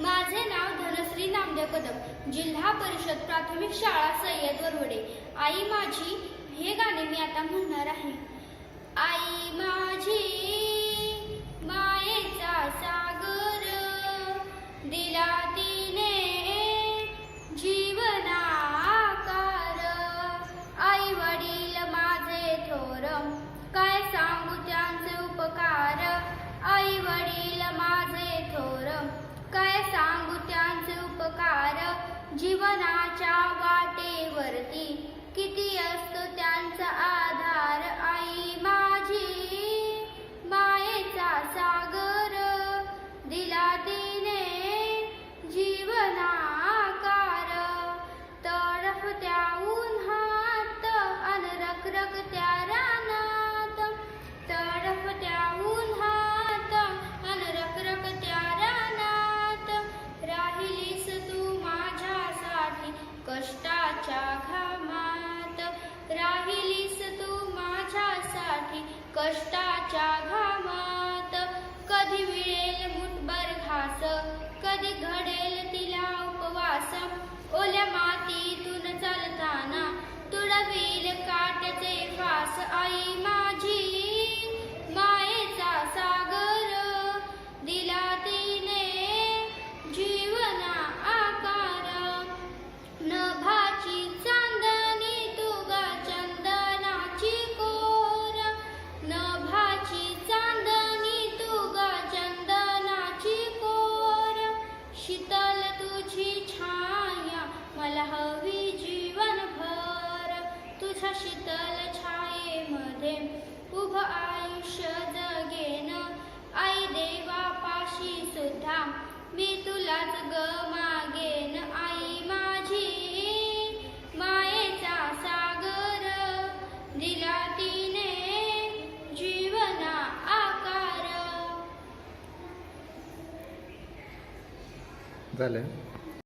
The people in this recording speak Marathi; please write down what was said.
माझे नाव धनश्री नामदेव कदम. जिल्हा परिषद प्राथमिक शाळा सय्यद वरवडे. आई माझी हे गाणे मी आता म्हणणार आहे. आई माझी कष्टाच्या घामात. राहिलीस तू माझ्यासाठी कष्टाच्या घामात. कधी मिळेल मुठभर घास कधी घडेल तिला उपवास. ओल्या मातीतून चालताना तुडवील काट्याचे फास. आई मा शीतल छायेमध्ये उभ आयुष्य जगेन. आई देवापाशी सुद्धा मी तुलाच ग मागेन. आई माझी मायेचा सागर. दिला तिने जीवना आकार. झालं.